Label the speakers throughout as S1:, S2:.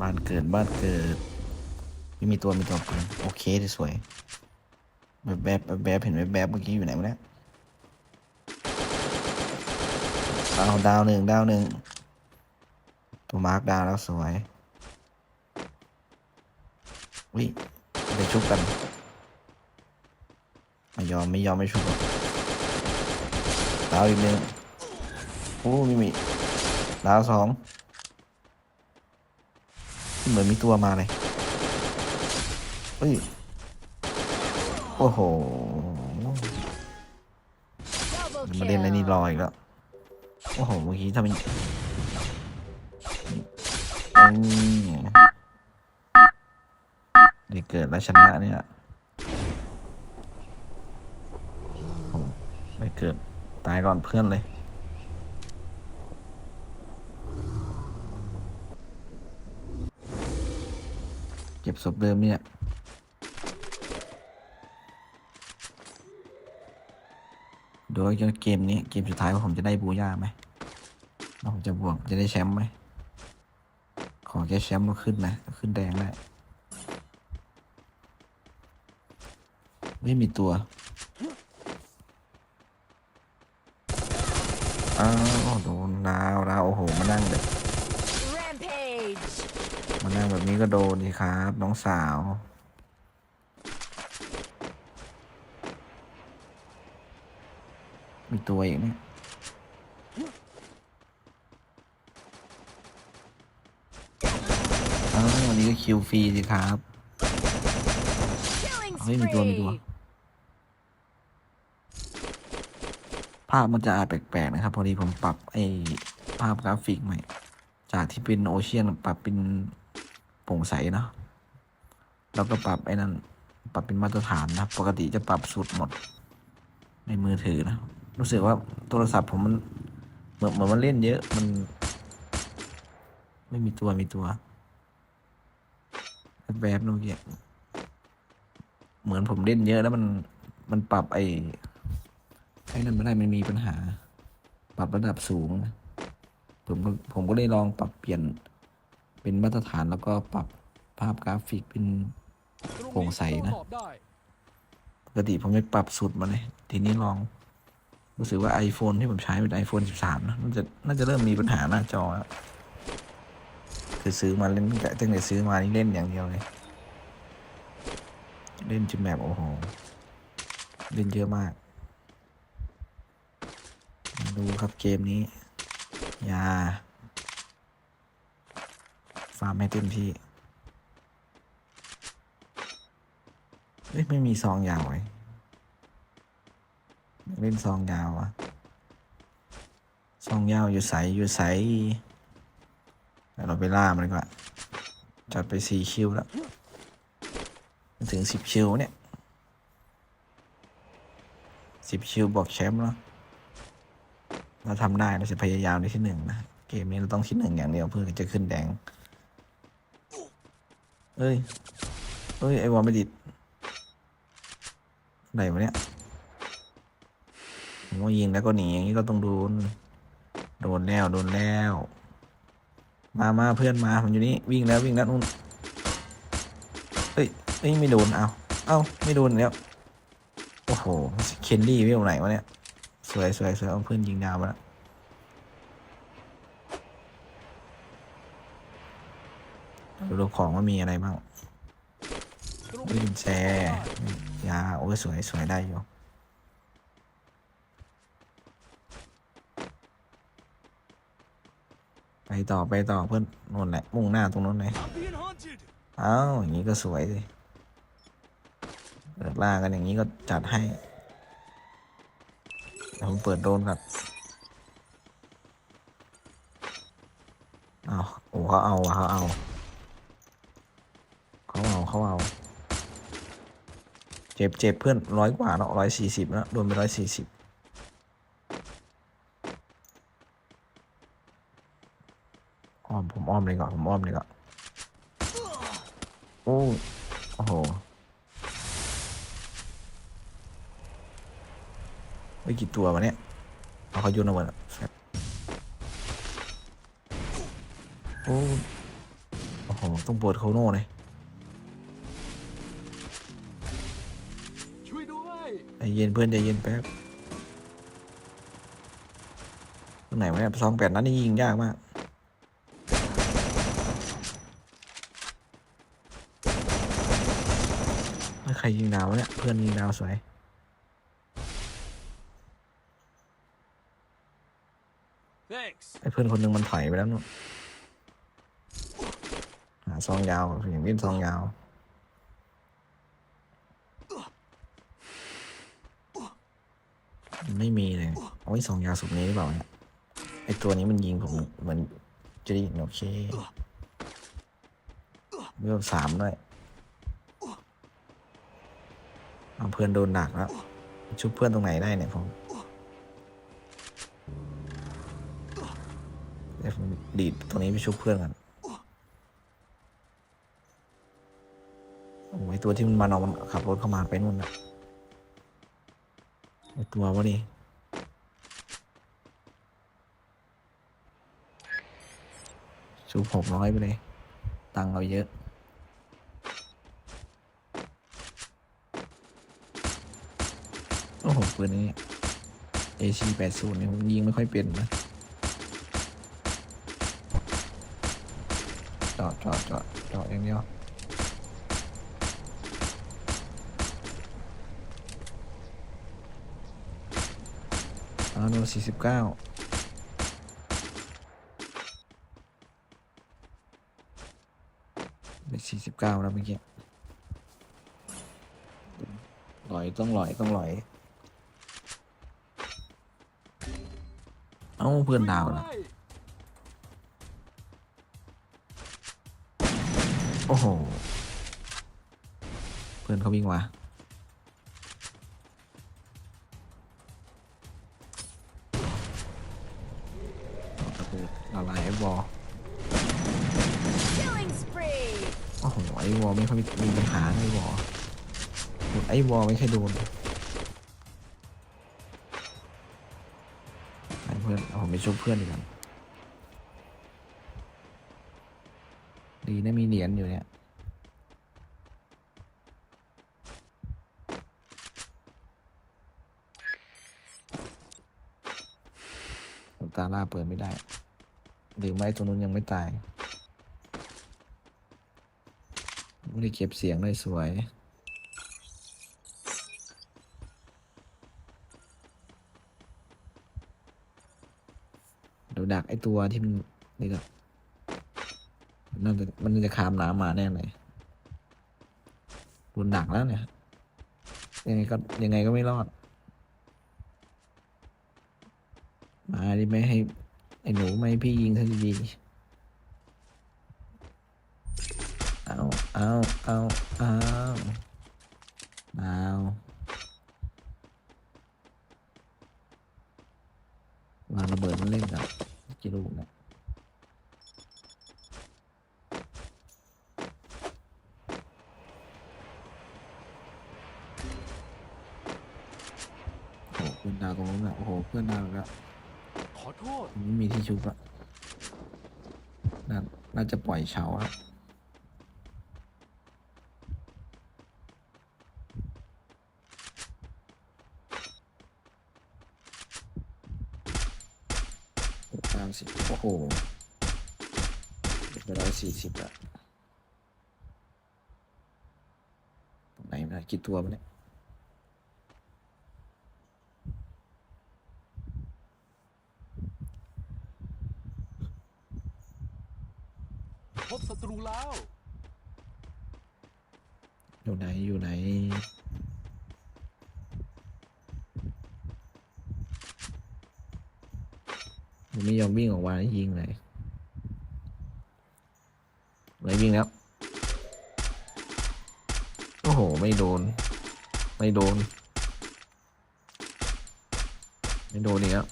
S1: บ้านเกิดบ้านเกิดไม่มีตัวมีตัวปืนโอเคที่สวยแบบแบบแบบแบบเห็นแบบแบบเมื่อกี้อยู่ไหนวะเนี่ยดาวดาวหนึ่งดาวหนึ่งตัวมาร์กดาวแล้วสวยวิไปชุบกันไม่ยอมไม่ยอมไม่ชุบหรอกดาวอีกหนึ่งโอ้ไม่มีดาวสอง เหมือนมีตัวมาเลยเฮ้ย โอ้โห มาเล่นอะไรนี่รออีกแล้ว โอ้โห เมื่อกี้ทำเป็นนี่เกิดแล้วชนะเนี่ยไม่เกิด ตายก่อนเพื่อนเลย ก็บศพเดิมเนี่ยโดยเกมนี้เกมสุดท้ายว่าผมจะได้บูย่าไหมแล้วผมจะบวกจะได้แชมป์ไหม ขอแค่แชมป์ก็ขึ้นนะ ขึ้นแดงได้ไม่มีตัว อ้าวโดนดาวดาวโอ้โห มานั่งแบบ มานั่งแบบนี้ก็โดนดีครับ น้องสาว มีตัวอีกเนี่ยอ้าววันนี้ก็คิวฟรีสิครับ
S2: Killing
S1: เฮ้ยมีตัวมีตัว
S2: spree.
S1: ภาพมันจะอาจแปลกๆนะครับ พอดีผมปรับไอ้ภาพกราฟิกใหม่ จากที่เป็นโอเชียนปรับเป็น โปร่งใสเนาะแล้วก็ปรับไอ้นั่นปรับเป็นมาตรฐานนะปกติจะปรับสุดหมด ในมือถือนะ รู้สึกว่าโทรศัพท์ผมมันเหมือนเหมือนมันเล่นเยอะมัน ไม่มีตัวมีตัวแบบๆเมื่อกี้เหมือนผมเล่นเยอะแล้วมันมันปรับไอ้ไอ้นั่นไม่ได้มันมีปัญหา ปรับระดับสูง ผมก็ผมก็เลยลองปรับเปลี่ยน เป็นมาตรฐานแล้วก็ปรับภาพกราฟิกเป็นโปร่งใสนะปกติผมไม่ปรับสุดมาเลย ทีนี้ลอง รู้สึกว่า iPhone ที่ผมใช้เป็น iPhone 13 นะน่าจะน่าจะเริ่มมีปัญหาหน้าจอแล้วคือซื้อมาเล่นตั้งแต่ตั้งแต่ซื้อมานี่เล่นอย่างเดียวเลย เล่นจนแบบโอ้โห เล่นเยอะมากมาดูครับเกมนี้ยา ฟาร์มให้เต็มที่เอ้ยไม่มีซองยาวไว้เล่นซองยาวอะซองยาวอยู่ใสอยู่ใสเดี๋ยวเราไปล่ามันดีกว่าจัดไปสี่คิวแล้ว ถึงสิบคิวเนี่ยสิบคิวบอกแชมป์แล้วเราทำได้เราจะพยายามในที่หนึ่งนะ เกมนี้เราต้องที่หนึ่งอย่างเดียวเพื่อจะขึ้นแดง เอ้ย เอ้ย ไอวอลไม่ติดไหนวะเนี่ยผมว่ายิงแล้วก็หนีอย่างนี้ก็ต้องโดน โดนแล้วโดนแล้ว มามาเพื่อนมาผมอยู่นี่วิ่งแล้ววิ่งแล้วนู่นเอ้ยเอ้ยไม่โดนเอาเอาไม่โดนแล้วโอ้โหเคนดี้วิ่งไหนวะเนี่ยสวยสวยสวยเอาเพื่อนยิงดาวมาแล้ว ดูของว่ามีอะไรบ้างวินแชร์ยาโอ้ยสวยสวยได้อยู่ไปต่อไปต่อเพื่อนนู่นแหละมุ่งหน้าตรงนู้นเลยเอ้าอย่างนี้ก็สวยสิเปิดล่ากันอย่างนี้ก็จัดให้ผมเปิดโดนก่อนเอาโอ้เขาเอาว่ะเขาเอา เขาเอา เจ็บเจ็บเพื่อนร้อยกว่าเนาะร้อยสี่สิบแล้วโดนไปร้อยสี่สิบอ้อมผมอ้อมเลยก่อนผมอ้อมเลยก่อนโอ้โอ้โหไม่กี่ตัววะเนี่ยเอาเขาโยนเอาไว้แล้วโอ้โห ต้องปวดโคโน่เลย เย็นเพื่อนใจเย็นแป๊บตรงไหนวะเนี่ยซองแปดนัดนี่ยิงยากมากใครยิงดาววะเนี่ยเพื่อนยิงดาวสวย
S3: thanks
S1: ไอ้เพื่อนคนหนึ่งมันถอยไปแล้วนู่นหาซองยาวอย่างวิ่งซองยาว ไม่มีเลยเอาไว้ซองยาสุดนี้หรือเปล่าเนี่ยไอ้ตัวนี้มันยิงผมเหมือนจะได้ยิงโอเคเรื่องสามด้วยเอาเพื่อนโดนหนักแล้วชุบเพื่อนตรงไหนได้เนี่ยผมเดี๋ยวผมดีดตรงนี้ไปชุบเพื่อนกันโอ้ยตัวที่มันมานอนขับรถเข้ามาไปนู่นนะ ตัววะนี่ชุบหกร้อยไปเลย ตังเราเยอะ โอ้โหปืนนี้ AC แปดศูนย์เนี่ยผมยิงไม่ค่อยเป็นนะ จอดจอดจอดจอดอย่างเดียว อาโนสี่สิบเก้าเป็นสี่สิบเก้าแล้วเมื่อกี้ลอยต้องลอยต้องลอย เอ้าเพื่อนดาวนะโอ้โห เพื่อนเขาวิ่งมาตะ ไอ้วอลไม่ค่อยโดนไอ้เพื่อนเอาผมไปชุบเพื่อนดีกว่าดีนะมีเหรียญอยู่เนี่ยตาล่าเปิดไม่ได้หรือไม่ตัวนู้นยังไม่ตายไม่ได้เก็บเสียงเลยสวย ดักไอตัวที่มันนี่ก็น่าจะมันจะคามน้ำมาแน่เลยรุนดักแล้วเนี่ย ยังไงก็ยังไงก็ไม่รอด มาดิไม่ให้ ไอ้หนูไม่ให้พี่ยิงท่าดีเอาเอาเอาเอาเอาวางระเบิดมันเล่นกับ กี่ลูกเนี่ยโอ้โหเพื่อนดาวตรงนู้นอะโอ้โห เพื่อนดาวแล้ว
S3: ขอโทษ
S1: ไม่มีที่ชุบอะน่าน่าจะปล่อยเฉาอะเก้าสิบโอ้โหไปร้อย สี่สิบอะตรงไหนมากี่ตัวมันเนี่ย
S3: พบศัตรูแล้ว
S1: อยู่ไหนอยู่ไหน ผมไม่ยอมวิ่งออกมายิงเลยเลย วิ่งแล้ว โอ้โห ไม่โดน ไม่โดน ไม่โดนอีกแล้ว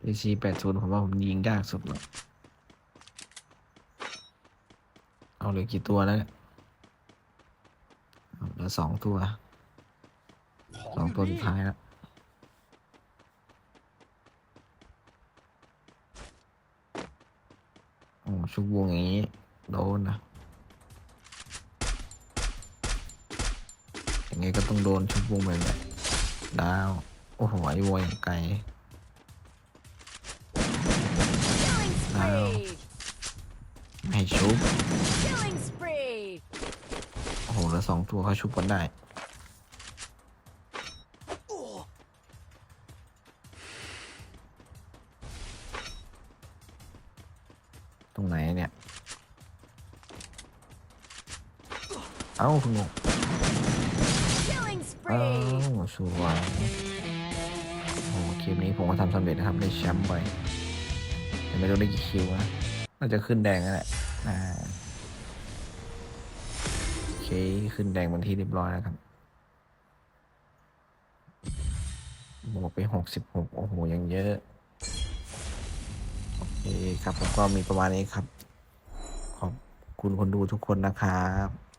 S1: เอชีแปดศูนย์ผมว่าผมยิงยากสุดแล้วเอาเหลือกี่ตัวแล้วเนี่ยเอาเหลือสองตัวสองตัวสุดท้ายแล้ว ชุบวงอย่างนี้ โดนนะยังไงก็ต้องโดนชุบวงแบบนี้ดาว โอ้โหไอ้วอยอย่างไกล
S2: Killing spree.
S1: ไม่ให้ชุบ
S2: Killing spree.
S1: โอ้โหแล้วสองตัวเขาชุบกันได้ รงไหนเนี่ย เอ้าคุณงง
S2: Killing
S1: เอ้า
S2: spree.
S1: สวยโอ้โหคลิปนี้ผมก็ทำสำเร็จนะครับได้แชมป์ไปแต่ไม่รู้ได้กี่คิวนะน่าจะขึ้นแดงนั่นแหละอ่าโอเคขึ้นแดงบนที่เรียบร้อยแล้วครับบวกไปหกสิบหกโอ้โหยังเยอะโอเค ครับผมก็มีประมาณนี้ครับ ขอบคุณคนดูทุกคนนะครับ